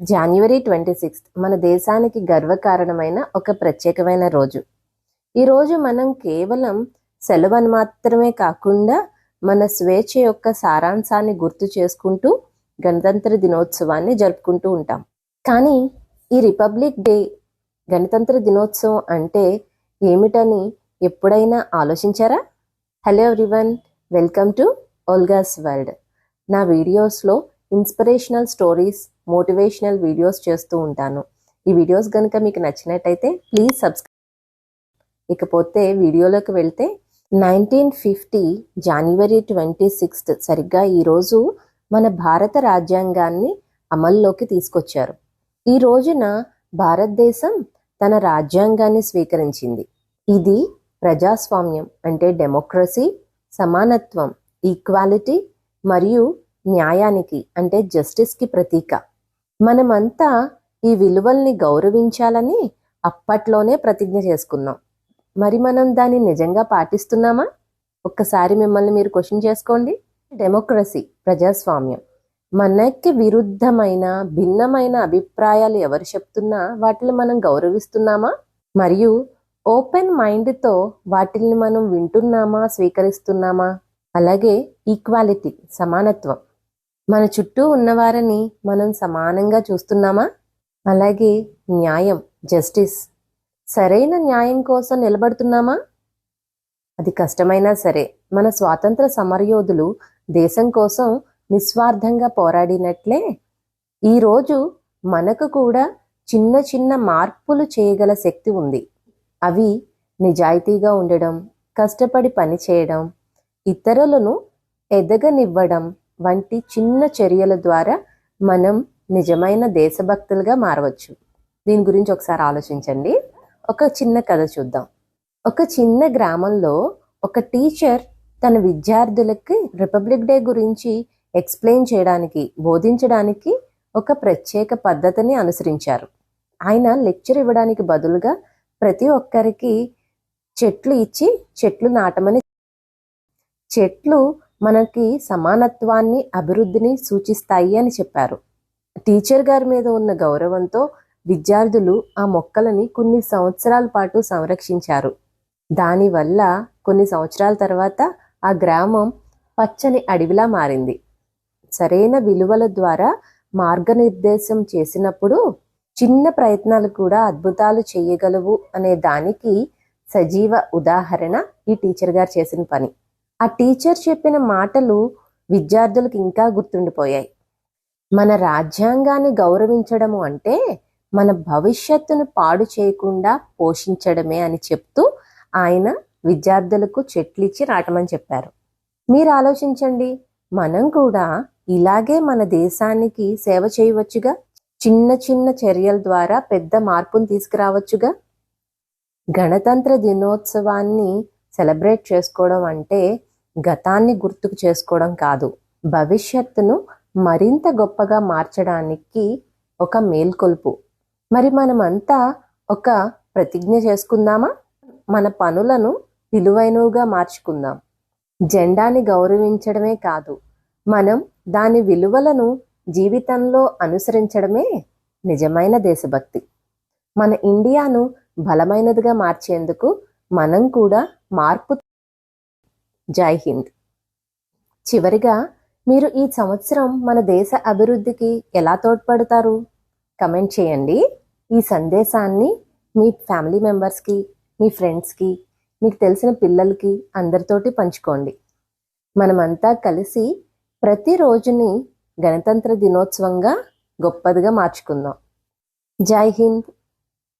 జనవరి twenty sixth మన దేశానికి గర్వకారణమైన ఒక ప్రత్యేకమైన రోజు. ఈ రోజు మనం కేవలం సెలవును మాత్రమే కాకుండా మన స్వేచ్ఛ యొక్క సారాంశాన్ని గుర్తు చేసుకుంటూ గణతంత్ర దినోత్సవాన్ని జరుపుకుంటూ ఉంటాం. కానీ ఈ రిపబ్లిక్ డే గణతంత్ర దినోత్సవం అంటే ఏమిటని ఎప్పుడైనా ఆలోచించారా? Hello everyone welcome to Olga's world నా వీడియోస్లో ఇన్స్పిరేషనల్ స్టోరీస్ మోటివేషనల్ వీడియోస్ చేస్తూ ఉంటాను. ఈ వీడియోస్ కనుక మీకు నచ్చినట్టయితే ప్లీజ్ సబ్స్క్రైబ్ ఇకపోతే వీడియోలోకి వెళ్తే nineteen fifty January twenty sixth సరిగ్గా ఈరోజు మన భారత రాజ్యాంగాన్ని అమల్లోకి తీసుకొచ్చారు. ఈ రోజున భారతదేశం తన రాజ్యాంగాన్ని స్వీకరించింది. ఇది ప్రజాస్వామ్యం అంటే డెమోక్రసీ సమానత్వం ఈక్వాలిటీ మరియు న్యాయానికి అంటే జస్టిస్కి ప్రతీక. మనమంతా ఈ విలువల్ని గౌరవించాలని అప్పట్లోనే ప్రతిజ్ఞ చేసుకున్నాం. మరి మనం దాన్ని నిజంగా పాటిస్తున్నామా? ఒక్కసారి మిమ్మల్ని మీరు క్వశ్చన్ చేసుకోండి. డెమోక్రసీ ప్రజాస్వామ్యం. మనకి విరుద్ధమైన భిన్నమైన అభిప్రాయాలు ఎవరు చెప్తున్నా వాటిని మనం గౌరవిస్తున్నామా? మరియు ఓపెన్ మైండ్తో వాటిని మనం వింటున్నామా? స్వీకరిస్తున్నామా? అలాగే ఈక్వాలిటీ సమానత్వం. మన చుట్టూ ఉన్నవారిని మనం సమానంగా చూస్తున్నామా? అలాగే న్యాయం జస్టిస్. సరైన న్యాయం కోసం నిలబడుతున్నామా? అది కష్టమైనా సరే మన స్వాతంత్ర సమరయోధులు దేశం కోసం నిస్వార్థంగా పోరాడినట్లే. ఈరోజు మనకు కూడా చిన్న చిన్న మార్పులు చేయగల శక్తి ఉంది. అవి నిజాయితీగా ఉండడం కష్టపడి పని చేయడం ఇతరులను ఎదగనివ్వడం వంటి చిన్న చర్యల ద్వారా మనం నిజమైన దేశభక్తులుగా మారవచ్చు. దీని గురించి ఒకసారి ఆలోచించండి. ఒక చిన్న కథ చూద్దాం. ఒక చిన్న గ్రామంలో ఒక టీచర్ తన విద్యార్థులకి రిపబ్లిక్ డే గురించి ఎక్స్ప్లెయిన్ చేయడానికి బోధించడానికి ఒక ప్రత్యేక పద్ధతిని అనుసరించారు. ఆయన లెక్చర్ ఇవ్వడానికి బదులుగా ప్రతి ఒక్కరికి చెట్లు ఇచ్చి చెట్లు నాటమని చెట్లు మనకి సమానత్వాన్ని అభివృద్ధిని సూచిస్తాయి అని చెప్పారు. టీచర్ గారి మీద ఉన్న గౌరవంతో విద్యార్థులు ఆ మొక్కలని కొన్ని సంవత్సరాల పాటు సంరక్షించారు. దానివల్ల కొన్ని సంవత్సరాల తర్వాత ఆ గ్రామం పచ్చని అడవిలా మారింది. సరైన విలువల ద్వారా మార్గనిర్దేశం చేసినప్పుడు చిన్న ప్రయత్నాలు కూడా అద్భుతాలు చేయగలవు అనే దానికి సజీవ ఉదాహరణ ఈ టీచర్ గారు చేసిన పని. ఆ టీచర్ చెప్పిన మాటలు విద్యార్థులకు ఇంకా గుర్తుండిపోయాయి. మన రాజ్యాంగాన్ని గౌరవించడము అంటే మన భవిష్యత్తును పాడు చేయకుండా పోషించడమే అని చెప్తూ ఆయన విద్యార్థులకు చెట్లిచ్చి రాటమని చెప్పారు. మీరు ఆలోచించండి మనం కూడా ఇలాగే మన దేశానికి సేవ చేయవచ్చుగా? చిన్న చిన్న చర్యల ద్వారా పెద్ద మార్పును తీసుకురావచ్చుగా? గణతంత్ర దినోత్సవాన్ని సెలబ్రేట్ చేసుకోవడం అంటే గతాన్ని గుర్తుకు చేసుకోవడం కాదు. భవిష్యత్తును మరింత గొప్పగా మార్చడానికి ఒక మేల్కొల్పు. మరి మనమంతా ఒక ప్రతిజ్ఞ చేసుకుందామా? మన పనులను విలువైనవిగా మార్చుకుందాం. జెండాని గౌరవించడమే కాదు మనం దాని విలువలను జీవితంలో అనుసరించడమే నిజమైన దేశభక్తి. మన ఇండియాను బలమైనదిగా మార్చేందుకు మనం కూడా మార్పు జై హింద్. చివరిగా మీరు ఈ సంవత్సరం మన దేశ అభివృద్ధికి ఎలా తోడ్పడతారు? కమెంట్ చేయండి. ఈ సందేశాన్ని మీ ఫ్యామిలీ మెంబర్స్కి మీ ఫ్రెండ్స్కి మీకు తెలిసిన పిల్లలకి అందరితోటి పంచుకోండి. మనమంతా కలిసి ప్రతిరోజుని గణతంత్ర దినోత్సవంగా గొప్పదిగా మార్చుకుందాం. జై హింద్.